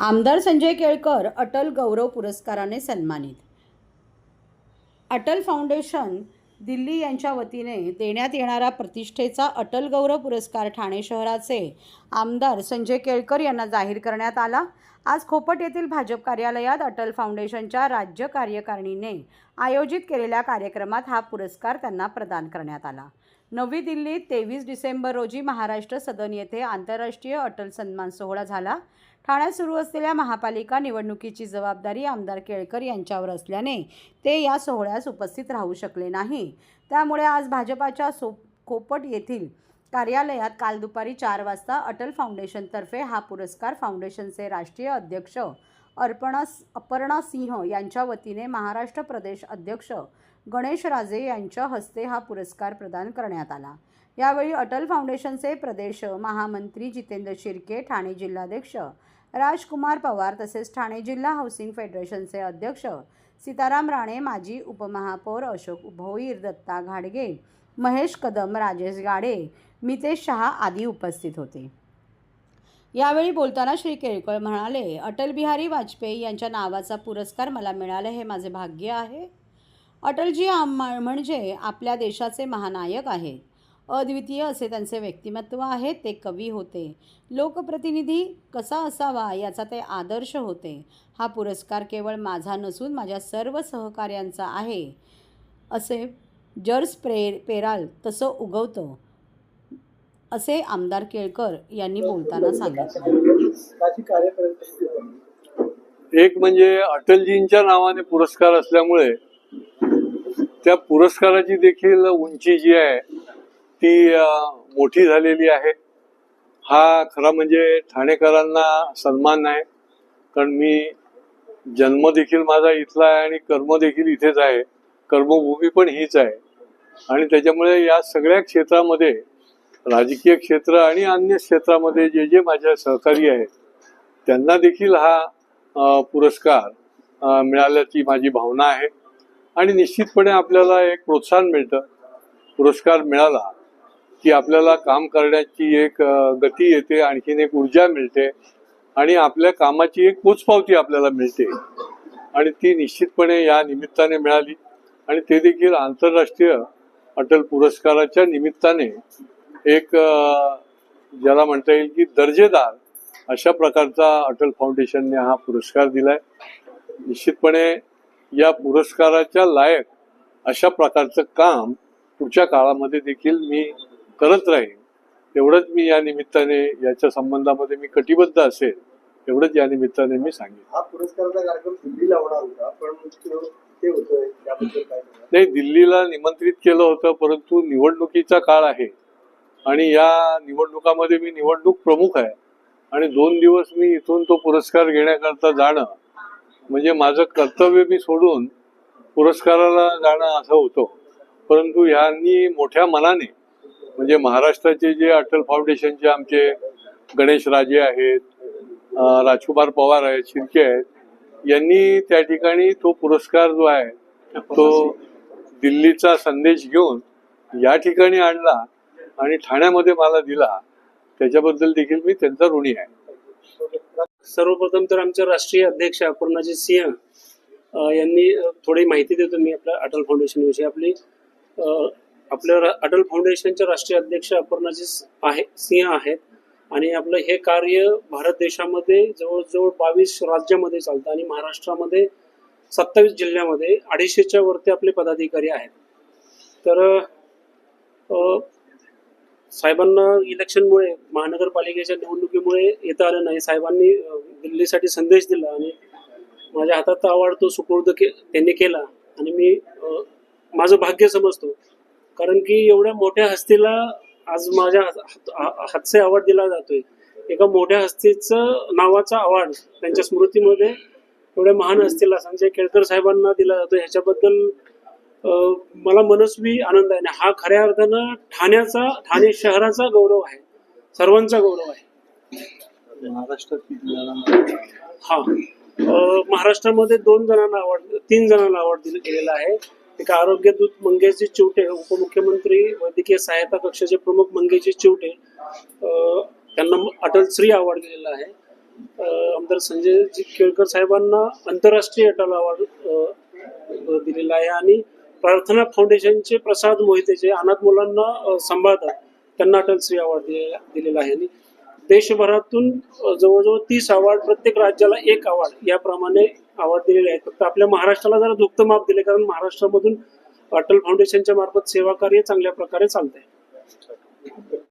आमदार संजय केळकर अटल गौरव पुरस्काराने सन्मानित. अटल फाउंडेशन दिल्ली यांच्या वतीने देण्यात येणारा प्रतिष्ठेचा अटल गौरव पुरस्कार ठाणे शहराचे आमदार संजय केळकर यांना जाहीर करण्यात आला. आज खोपट येथील भाजप कार्यालयात अटल फाउंडेशनच्या राज्य कार्यकारिणीने आयोजित केलेल्या कार्यक्रमात हा पुरस्कार त्यांना प्रदान करण्यात आला. नवी दिल्लीत तेवीस डिसेंबर रोजी महाराष्ट्र सदन येथे आंतरराष्ट्रीय अटल सन्मान सोहळा झाला. ठाण्यात सुरू असलेल्या महापालिका निवडणुकीची जबाबदारी आमदार केळकर यांच्यावर असल्याने ते या सोहळ्यास उपस्थित राहू शकले नाही. त्यामुळे आज भाजपाच्या सो कोपट येथील कार्यालयात काल दुपारी चार वाजता अटल फाउंडेशनतर्फे हा पुरस्कार फाउंडेशनचे राष्ट्रीय अध्यक्ष अर्पणा अपर्णा सिंह यांच्या वतीने महाराष्ट्र प्रदेश अध्यक्ष गणेश राजे यांच्या हस्ते हा पुरस्कार प्रदान करण्यात आला. यावेळी अटल फाउंडेशनचे प्रदेश महामंत्री जितेंद्र शिर्के ठाणे जिल्हाध्यक्ष राजकुमार पवार तसेच ठाणे जिल्हा हाऊसिंग फेडरेशनचे अध्यक्ष सीताराम राणे माजी उपमहापौर अशोक भोईर दत्ता घाडगे महेश कदम राजेश गाडे मितेश शहा आदी उपस्थित होते. यावेळी बोलताना श्री केळकर म्हणाले अटल बिहारी वाजपेयी यांच्या नावाचा पुरस्कार मला मिळाला हे माझे भाग्य आहे. अटलजी आम्हा म्हणजे आपल्या देशाचे महानायक आहेत. अद्वितीय असे त्यांचे व्यक्तिमत्व आहे ते कवी होते. लोकप्रतिनिधी कसा असावा याचा ते आदर्श होते. हा पुरस्कार केवळ माझा नसून माझ्या सर्व सहकार्यांचा आहे. असे जर्स प्रे पेराल तसं उगवतं. असे आमदार केळकर यांनी बोलताना सांगितलं. एक म्हणजे अटलजींच्या नावाने पुरस्कार असल्यामुळे त्या पुरस्काराची देखील उंची जी आहे ती मोठी झालेली आहे. हा खरा म्हणजे ठाणेकरांना सन्मान आहे. कारण मी जन्म देखील माझा इथला आहे आणि कर्म देखील इथेच आहे. कर्मभूमी पण हीच आहे. आणि त्याच्यामुळे या सगळ्या क्षेत्रामध्ये राजकीय क्षेत्र आणि अन्य क्षेत्रामध्ये जे जे माझ्या सहकारी आहेत त्यांना देखील हा पुरस्कार मिळाल्याची माझी भावना आहे. आणि निश्चितपणे आपल्याला एक प्रोत्साहन मिळतं. पुरस्कार मिळाला की आपल्याला काम करण्याची एक गती येते आणखीन एक ऊर्जा मिळते आणि आपल्या कामाची एक पोचपावती आपल्याला मिळते. आणि ती निश्चितपणे या निमित्ताने मिळाली. आणि ते देखील आंतरराष्ट्रीय अटल पुरस्काराच्या निमित्ताने एक ज्याला म्हणता येईल की दर्जेदार अशा प्रकारचा अटल फाउंडेशनने हा पुरस्कार दिलाय. निश्चितपणे या पुरस्काराच्या लायक अशा प्रकारचं काम पुढच्या काळामध्ये देखील मी करत राहीन. एवढंच मी या निमित्ताने याच्या संबंधामध्ये मी कटिबद्ध असेल एवढंच या निमित्ताने मी सांगेन. हा पुरस्काराचा कार्यक्रम दिल्लीला होणार होता पण तो- ते होतोय त्याबद्दल काय सांगाल? नाही दिल्लीला निमंत्रित केलं होतं परंतु निवडणुकीचा काळ आहे. आणि या निवडणुकामध्ये मी निवडणूक प्रमुख आहे. आणि दोन दिवस मी इथून तो पुरस्कार घेण्याकरता जाणं म्हणजे माझं कर्तव्य मी सोडून पुरस्काराला जाणं असं होतं. परंतु ह्यांनी मोठ्या मनाने म्हणजे महाराष्ट्राचे जे अटल फाउंडेशनचे आमचे गणेश राजे आहेत राजकुमार पवार आहेत शिर्के आहेत यांनी त्या ठिकाणी तो पुरस्कार जो आहे तो दिल्लीचा संदेश घेऊन या ठिकाणी आणला. आणि ठाण्यामध्ये मला दिला त्याच्याबद्दल देखील मी त्यांचा ऋणी आहे. सर्वप्रथम तर आमचे राष्ट्रीय अध्यक्ष अपूर्णाजी सिंह यांनी थोडी माहिती देतो मी आपल्या अटल फाउंडेशन विषयी. आपली आपल्या अटल फाउंडेशनचे राष्ट्रीय अध्यक्ष अपर्णाजी आहे सिंह आहेत. आणि आपलं हे कार्य भारत देशामध्ये जवळजवळ बावीस राज्यामध्ये चालतं आणि महाराष्ट्रामध्ये सत्तावीस जिल्ह्यामध्ये अडीचशेच्या वरती आपले पदाधिकारी आहेत. तर साहेबांना इलेक्शनमुळे महानगरपालिकेच्या निवडणुकीमुळे येता आलं नाही. साहेबांनी दिल्लीसाठी संदेश दिला आणि माझ्या हातात आवाड तो सुपूर्द के त्यांनी केला. आणि मी माझं भाग्य समजतो. कारण की एवढ्या मोठ्या हस्तीला आज माझ्या हात- हा- हातचे अवॉर्ड दिला जातोय. एका मोठ्या हस्तीचं नावाचा अवॉर्ड त्यांच्या स्मृतीमध्ये एवढ्या महान हस्तीला संजय केळकर साहेबांना दिला जातो ह्याच्याबद्दल मला मनस्वी आनंद आहे. आणि हा खऱ्या अर्थानं ठाण्याचा ठाणे शहराचा गौरव आहे. सर्वांचा गौरव आहे. हा. महाराष्ट्रामध्ये दोन जणांना अवॉर्ड तीन जणांना अवॉर्ड दिला गेलेला आहे. एक आरोग्यदूत मंगेशजी चिवटे उपमुख्यमंत्री वैद्यकीय सहायता कक्षाचे प्रमुख मंगेशजी चिवटे. त्यांना अटल श्री अवॉर्ड दिलेला आहे. आमदार संजयजी केळकर साहेबांना आंतरराष्ट्रीय अटल अवॉर्ड दिलेला आहे. आणि प्रार्थना फाउंडेशनचे प्रसाद मोहिते जे अनाथ मुलांना सांभाळतात. त्यांना अटल श्री अवॉर्ड दिले- दिलेला आहे. आणि देशभरातून जवळजवळ तीस अवॉर्ड प्रत्येक राज्याला एक अवॉर्ड याप्रमाणे अवॉर्ड दिलेले आहेत. फक्त आपल्या महाराष्ट्राला जरा दुःख माप दिले कारण महाराष्ट्रामधून अटल फाउंडेशनच्या मार्फत सेवा कार्य चांगल्या प्रकारे चालत आहे